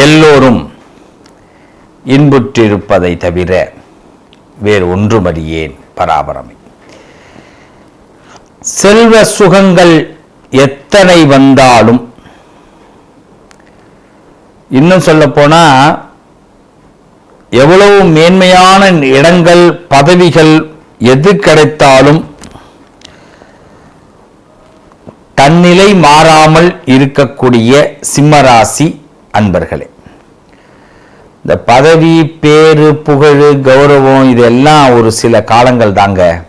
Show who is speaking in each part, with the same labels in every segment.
Speaker 1: எல்லோரும் இன்புற்றிருப்பதை தவிர வேறு ஒன்றுமறியேன் பராபரமை. செல்வ சுகங்கள் எத்தனை வந்தாலும் இன்னும் சொல்ல போனா எவ்வளவு மேன்மையான இடங்கள் பதவிகள் எது கிடைத்தாலும் தன்னிலை மாறாமல் இருக்கக்கூடிய சிம்மராசி அன்பர்களே இந்த பதவி பேரு புகழ் கௌரவம் இதெல்லாம் ஒரு சில காலங்கள் தாங்க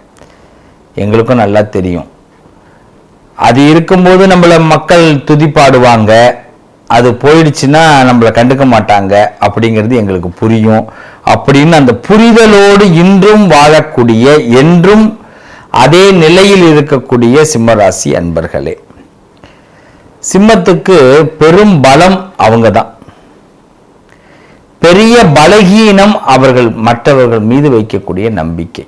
Speaker 1: எங்களுக்கும் நல்லா தெரியும். அது இருக்கும்போது நம்மளை மக்கள் துதிப்பாடுவாங்க. அது போயிடுச்சுன்னா நம்மளை கண்டுக்க மாட்டாங்க அப்படிங்கிறது எங்களுக்கு புரியும். அப்படின்னு அந்த புரிதலோடு இன்றும் வாழக்கூடிய என்றும் அதே நிலையில் இருக்கக்கூடிய சிம்மராசி அன்பர்களே. சிம்மத்துக்கு பெரும் பலம் அவங்க தான் பெரிய பலகீனம் அவர்கள் மற்றவர்கள் மீது வைக்கக்கூடிய நம்பிக்கை.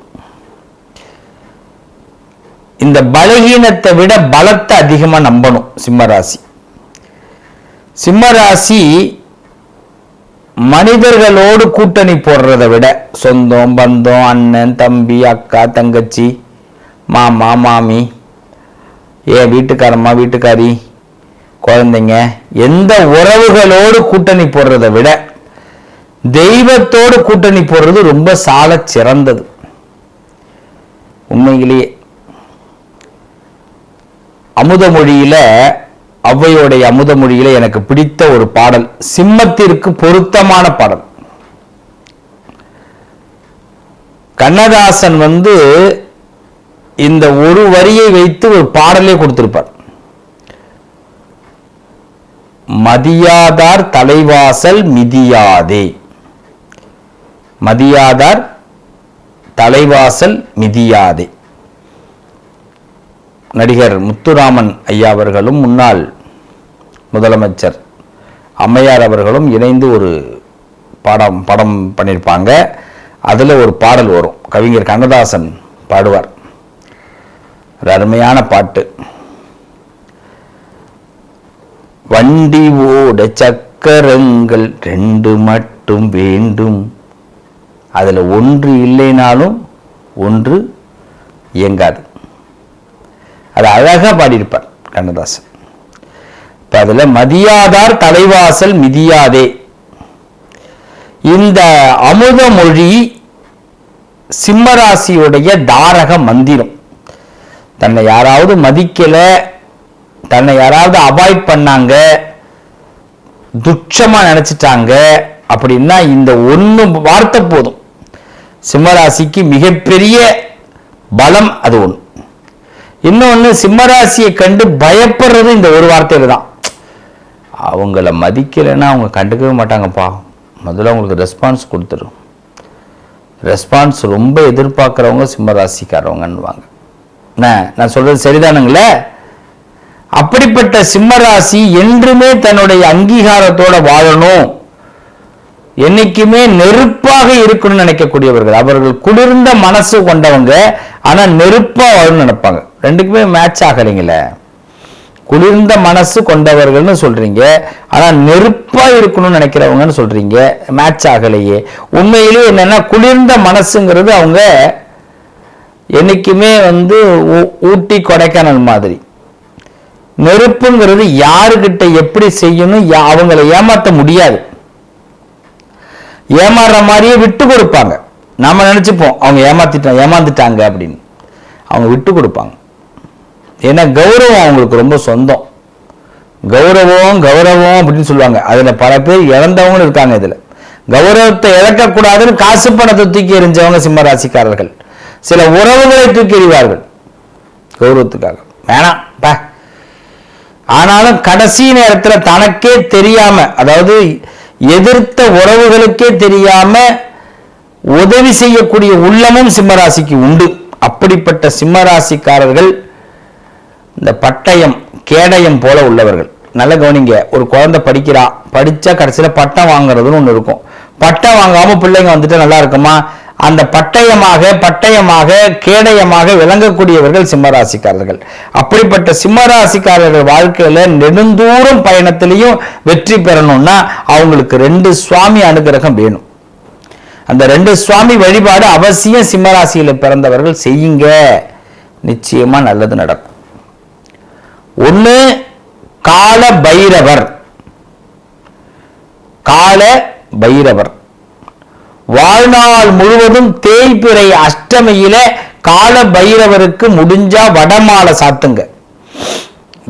Speaker 1: இந்த பலகீனத்தை விட பலத்தை அதிகமா நம்பணும் சிம்மராசி. சிம்மராசி மனிதர்களோடு கூட்டணி போடுறதை விட சொந்தம் பந்தம் அண்ணன் தம்பி அக்கா தங்கச்சி மாமா மாமி ஏன் வீட்டுக்காரம்மா வீட்டுக்காரி குழந்தைங்க எந்த உறவுகளோடு கூட்டணி போடுறதை விட தெய்வத்தோடு கூட்டணி போடுறது ரொம்ப சால சிறந்தது. உண்மையிலேயே அமுதமொழியில ஔவையோடைய அமுதமொழியில எனக்கு பிடித்த ஒரு பாடல் சிம்மத்திற்கு பொருத்தமான பாடல். கண்ணதாசன் வந்து இந்த ஒரு வரியை வைத்து ஒரு பாடலே கொடுத்திருப்பார். மதியாதார் தலைவாசல் மிதியாதே. மதியாதார் தலைவாசல் மிதியாதே. நடிகர் முத்துராமன் ஐயா அவர்களும் முன்னாள் முதலமைச்சர் அம்மையார் அவர்களும் இணைந்து ஒரு பாடம் படம் பண்ணியிருப்பாங்க அதில் ஒரு பாடல் வரும். கவிஞர் கண்ணதாசன் பாடுவார். ஒரு அருமையான பாட்டு. வண்டி ஓட சக்கரங்கள் ரெண்டு மட்டும் வேண்டும். அதில் ஒன்று இல்லைனாலும் ஒன்று இயங்காது. அது அழகா பாடியிருப்பார் கண்ணதாசன். இப்போ அதில் மதியாதார் தலைவாசல் மிதியாதே. இந்த அமுத மொழி சிம்மராசியுடைய தாரக மந்திரம். தன்னை யாராவது மதிக்கலை தன்னை யாராவது அவாய்ட் பண்ணாங்க துச்சமா நினைச்சிட்டாங்க அப்படின்னா இந்த ஒன்று வார்த்தை போதும். சிம்மராசிக்கு மிகப்பெரிய பலம் அது ஒன்று இன்னொன்று சிம்மராசியை கண்டு பயப்படுறது இந்த ஒரு வார்த்தையில தான். அவங்கள மதிக்கலைன்னா அவங்க கண்டுக்கவே மாட்டாங்கப்பா. முதல்ல அவங்களுக்கு ரெஸ்பான்ஸ் கொடுத்துரும். ரெஸ்பான்ஸ் ரொம்ப எதிர்பார்க்குறவங்க சிம்மராசிக்காரவங்கன்னுவாங்க. என்ன? நான் சொல்கிறது சரிதானுங்களே? அப்படிப்பட்ட சிம்மராசி என்றுமே தன்னுடைய அங்கீகாரத்தோட வாழணும். என்னைக்குமே நெருப்பாக இருக்கணும்னு நினைக்கக்கூடியவர்கள். அவர்கள் குளிர்ந்த மனசு கொண்டவங்க ஆனா நெருப்பா வாழணும்னு நினைப்பாங்க. ரெண்டுக்குமே மேட்ச் ஆகலைங்களே. குளிர்ந்த மனசு கொண்டவர்கள்னு சொல்றீங்க ஆனா நெருப்பா இருக்கணும்னு நினைக்கிறவங்கன்னு சொல்றீங்க மேட்ச் ஆகலையே. உண்மையிலேயே என்னன்னா குளிர்ந்த மனசுங்கிறது அவங்க என்னைக்குமே வந்து ஊ- ஊட்டி கொடைக்கானல் மாதிரி. நெருப்புங்கிறது யாருக்கிட்ட எப்படி செய்யணும் யா- அவங்கள ஏமாத்த முடியாது. ஏமாறுற மாதிரியே விட்டு கொடுப்பாங்க. நாம நினைச்சுப்போம் அவங்க ஏமாத்திட்டோம் ஏமாந்துட்டாங்க அப்படின்னு. அவங்க விட்டு கொடுப்பாங்க. ஏன்னா கௌரவம் அவங்களுக்கு ரொம்ப சொந்தம். கௌரவம் கௌரவம் அப்படின்னு சொல்லுவாங்க. அதுல பல பேர் இழந்தவங்களும் இருக்காங்க இதுல. கௌரவத்தை இழக்கக்கூடாதுன்னு காசு பணத்தை தூக்கி எறிஞ்சவங்க சிம்ம ராசிக்காரர்கள். சில உறவுகளை தூக்கி எறிவார்கள். கௌரவத்துக்காக. வேணாம். ஆனாலும் கடைசி நேரத்துல தனக்கே தெரியாம அதாவது எதிர்த்த உறவுகளுக்கே தெரியாம உதவி செய்யக்கூடிய உள்ளமும் சிம்மராசிக்கு உண்டு. அப்படிப்பட்ட சிம்மராசிக்காரர்கள் இந்த பட்டயம் கேடயம் போல உள்ளவர்கள். நல்ல கவனிங்க ஒரு குழந்தை படிக்கிறா படிச்சா கடைசியில பட்டம் வாங்குறதுன்னு ஒண்ணு இருக்கும். பட்டம் வாங்காம பிள்ளைங்க வந்துட்டு நல்லா இருக்குமா? அந்த பட்டயமாக பட்டயமாக கேடயமாக விளங்கக்கூடியவர்கள் சிம்மராசிக்காரர்கள். அப்படிப்பட்ட சிம்மராசிக்காரர்கள் வாழ்க்கையில நெடுந்தூரம் பயணத்திலையும் வெற்றி பெறணும்னா அவங்களுக்கு ரெண்டு சுவாமி அனுகிரகம் வேணும். அந்த ரெண்டு சுவாமி வழிபாடு அவசியம் சிம்மராசியில் பிறந்தவர்கள் செய்யுங்க. நிச்சயமா நல்லது நடக்கும். ஒண்ணு கால பைரவர் கால பைரவர் வாழ்நாள் முழுவதும் தேய்பிறை அஷ்டமியில கால பைரவருக்கு முடிஞ்சா வடமாலை சாத்துங்க.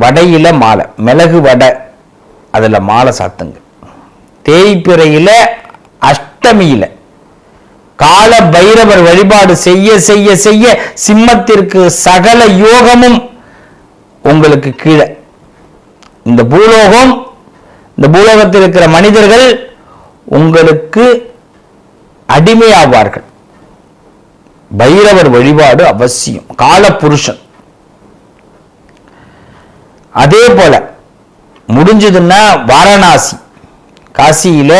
Speaker 1: வடையில மாலை மிளகு வடை அதுல மாலை சாத்துங்க. தேய்பிறையில அஷ்டமியில கால பைரவர் வழிபாடு செய்ய செய்ய செய்ய சிம்மத்திற்கு சகல யோகமும் உங்களுக்கு கீழே. இந்த பூலோகம் இந்த பூலோகத்தில் இருக்கிற மனிதர்கள் உங்களுக்கு அடிமையாவார்கள். பைரவர் வழிபாடு அவசியம். காலபுருஷன். அதே போல முடிஞ்சதுன்னா வாரணாசி. காசியில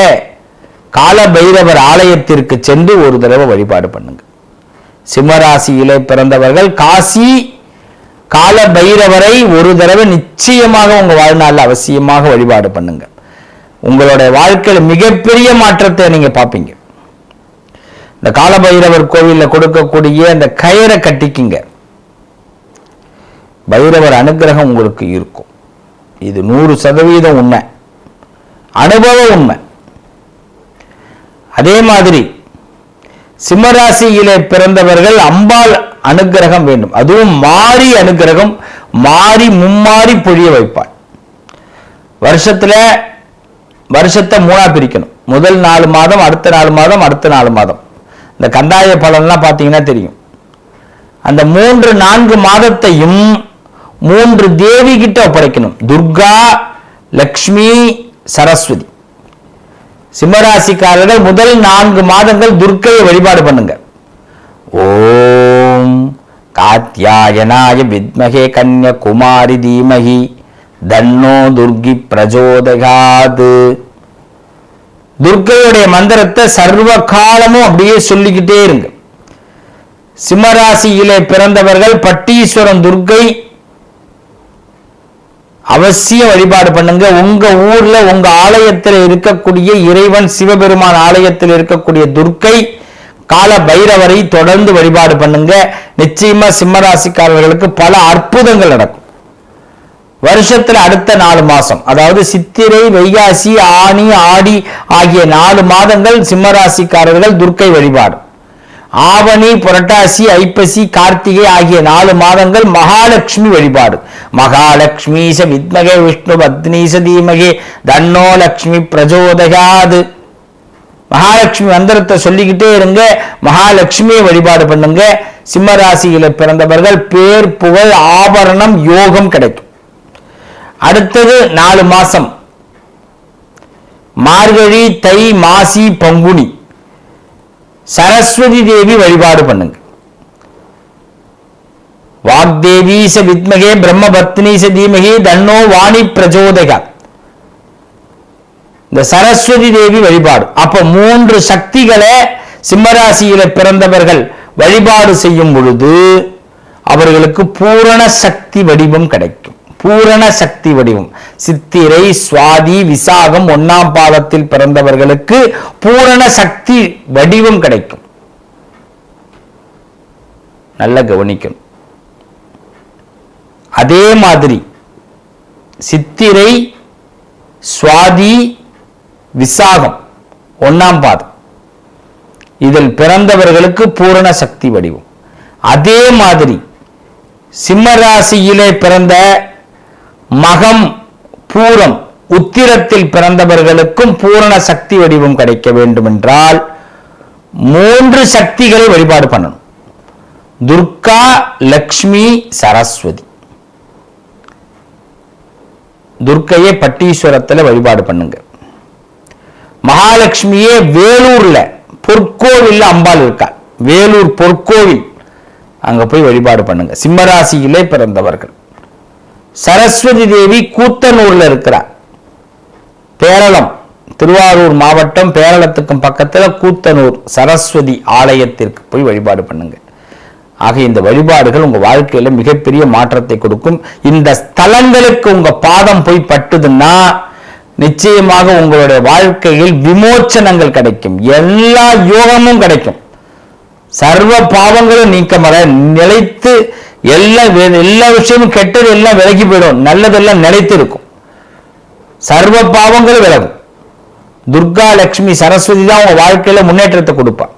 Speaker 1: கால பைரவர் ஆலயத்திற்கு சென்று ஒரு தடவை வழிபாடு பண்ணுங்க. சிம்மராசியிலே பிறந்தவர்கள் காசி கால பைரவரை ஒரு தடவை நிச்சயமாக உங்க வாழ்நாளில் அவசியமாக வழிபாடு பண்ணுங்க. உங்களுடைய வாழ்க்கையில் மிகப்பெரிய மாற்றத்தை நீங்க பார்ப்பீங்க. இந்த காலபைரவர் கோவிலில் கொடுக்கக்கூடிய அந்த கயிறை கட்டிக்குங்க. பைரவர் அனுகிரகம் உங்களுக்கு இருக்கும். இது நூறு சதவீதம் உண்மை. அனுபவ உண்மை. அதே மாதிரி சிம்மராசியிலே பிறந்தவர்கள் அம்பாள் அனுகிரகம் வேண்டும். அதுவும் மாறி அனுகிரகம் மாறி மும்மாறி பொழிய வைப்பாள். வருஷத்துல வருஷத்தை மூணா பிரிக்கணும். முதல் நாலு மாதம் அடுத்த நாலு மாதம் அடுத்த நாலு மாதம். இந்த கந்தாய பலன்லாம் பார்த்தீங்கன்னா தெரியும். அந்த மூன்று நான்கு மாதத்தையும் மூன்று தேவி கிட்ட ஒப்படைக்கணும். துர்கா லக்ஷ்மி சரஸ்வதி. சிம்மராசிக்காரர்கள் முதல் நான்கு மாதங்கள் துர்க்கையை வழிபாடு பண்ணுங்க. ஓம் காத்தியாயனாய வித்மகே கன்ய குமாரி தீமகி. தன்னோ துர்கி பிரஜோதகாது. துர்க்கையுடைய மந்திரத்தை சர்வ காலமும் அப்படியே சொல்லிக்கிட்டே இருங்க. சிம்மராசியிலே பிறந்தவர்கள் பட்டீஸ்வரம் துர்க்கை அவசியம் வழிபாடு பண்ணுங்க. உங்க ஊர்ல உங்க ஆலயத்தில் இருக்கக்கூடிய இறைவன் சிவபெருமான் ஆலயத்தில் இருக்கக்கூடிய துர்க்கை கால பைரவரை தொடர்ந்து வழிபாடு பண்ணுங்க. நிச்சயமா சிம்மராசிக்காரர்களுக்கு பல அற்புதங்கள் நடக்கும். வருஷத்துல அடுத்த நாலு மாசம். அதாவது சித்திரை வைகாசி ஆனி ஆடி ஆகிய நாலு மாதங்கள் சிம்மராசிக்காரர்கள் துர்க்கை வழிபாடு. ஆவணி புரட்டாசி ஐப்பசி கார்த்திகை ஆகிய நாலு மாதங்கள் மகாலட்சுமி வழிபாடு. மகாலட்சுமீச வித்மகே விஷ்ணு பத்னீச தீமகே தன்னோ லக்ஷ்மி பிரஜோதகாது. மகாலட்சுமி மந்திரத்தை சொல்லிக்கிட்டே இருங்க மகாலட்சுமியை வழிபாடு பண்ணுங்க. சிம்மராசியில் பிறந்தவர்கள் பேர் புகழ் ஆபரணம் யோகம் கிடைக்கும். அடுத்தது நாலு மாசம். மார்கழி தை மாசி பங்குனி. சரஸ்வதி தேவி வழிபாடு பண்ணுங்க. வாக்தேவீச வித்மகே பிரம்ம பத்னீச தீமகே தன்னோ வாணி பிரஜோதக. இந்த சரஸ்வதி தேவி வழிபாடு. அப்ப மூன்று சக்திகளை சிம்மராசியில பிறந்தவர்கள் வழிபாடு செய்யும் பொழுது அவர்களுக்கு பூரண சக்தி வடிவம் கிடைக்கும். பூரண சக்தி வடிவம். சித்திரை சுவாதி விசாகம் ஒன்னாம் பாதத்தில் பிறந்தவர்களுக்கு பூரண சக்தி வடிவம் கிடைக்கும். நல்ல கவனிக்கணும். அதே மாதிரி சித்திரை சுவாதி விசாகம் ஒன்னாம் பாதம். இதில் பிறந்தவர்களுக்கு பூரண சக்தி வடிவம். அதே மாதிரி சிம்மராசியிலே பிறந்த மகம் பூரம் உத்திரத்தில் பிறந்தவர்களுக்கும் பூரண சக்தி வடிவம் கிடைக்க வேண்டும் என்றால் மூன்று சக்திகளை வழிபாடு பண்ணணும். துர்கா லக்ஷ்மி சரஸ்வதி. துர்க்கையை பட்டீஸ்வரத்துல வழிபாடு பண்ணுங்க. மகாலட்சுமியே வேலூர்ல பொற்கோவில் அம்பாள் இருக்கா. வேலூர் பொற்கோவில் அங்க போய் வழிபாடு பண்ணுங்க. சிம்மராசியிலே பிறந்தவர்கள். சரஸ்வதி தேவி கூத்தனூர்ல இருக்கிறார் பேரளம் திருவாரூர் மாவட்டம் பேரளத்துக்கும் பக்கத்துல கூத்தனூர் சரஸ்வதி ஆலயத்திற்கு போய் வழிபாடு பண்ணுங்க. ஆக இந்த வழிபாடுகள் உங்க வாழ்க்கையில மிகப்பெரிய மாற்றத்தை கொடுக்கும். இந்த ஸ்தலங்களுக்கு உங்க பாதம் போய் பட்டுதுன்னா நிச்சயமாக உங்களுடைய வாழ்க்கையில் விமோச்சனங்கள் கிடைக்கும். எல்லா யோகமும் கிடைக்கும். சர்வ பாவங்களும் நீக்கமாக நிலைத்து எல்லா எல்லா விஷயமும் கெட்டது எல்லாம் விலகி போயிடும். நல்லதெல்லாம் நிலைத்து இருக்கும் சர்வ பாவங்களும் விலகும். துர்கா லட்சுமி சரஸ்வதி தான் உங்க வாழ்க்கையில முன்னேற்றத்தை கொடுப்பான்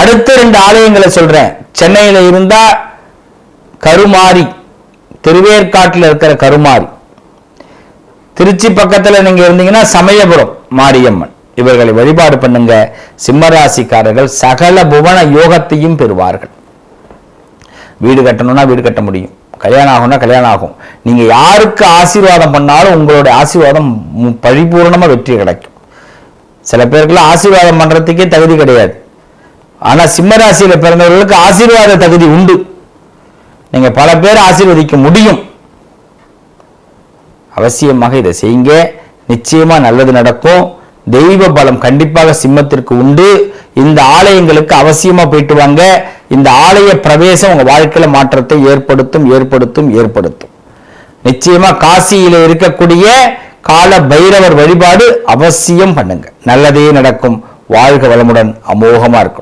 Speaker 1: அடுத்த ரெண்டு ஆலயங்களை சொல்றேன். சென்னையில் இருந்தா கருமாரி திருவேற்காட்டில் இருக்கிற கருமாரி. திருச்சி பக்கத்தில் நீங்க இருந்தீங்கன்னா சமயபுரம் மாரியம்மன். இவர்களை வழிபாடு பண்ணுங்க. சிம்மராசிக்காரர்கள் சகல புவன யோகத்தையும் பெறுவார்கள். வீடு கட்டணும்னா வீடு கட்ட முடியும். கல்யாணம் ஆகும்னா கல்யாணம் ஆகும். நீங்க யாருக்கு ஆசீர்வாதம் பண்ணாலும் உங்களுடைய ஆசீர்வாதம் மு- வெற்றி கிடைக்கும். சில பேருக்குலாம் ஆசீர்வாதம் பண்றதுக்கே தகுதி கிடையாது. ஆனா சிம்மராசியில் பிறந்தவர்களுக்கு ஆசீர்வாத தகுதி உண்டு. நீங்க பல பேர் ஆசீர்வதிக்க முடியும். அவசியமாக இதை செய்யுங்க. நிச்சயமா நல்லது நடக்கும். தெய்வ பலம் கண்டிப்பாக சிம்மத்திற்கு உண்டு. இந்த ஆலயங்களுக்கு அவசியமா போயிட்டு வாங்க. இந்த ஆலய பிரவேசம் உங்க வாழ்க்கையில மாற்றத்தை ஏற்படுத்தும் ஏற்படுத்தும் ஏற்படுத்தும். நிச்சயமா காசியில இருக்கக்கூடிய கால பைரவர் வழிபாடு அவசியம் பண்ணுங்க. நல்லதே நடக்கும். வாழ்க வளமுடன். அமோகமா இருக்கும்.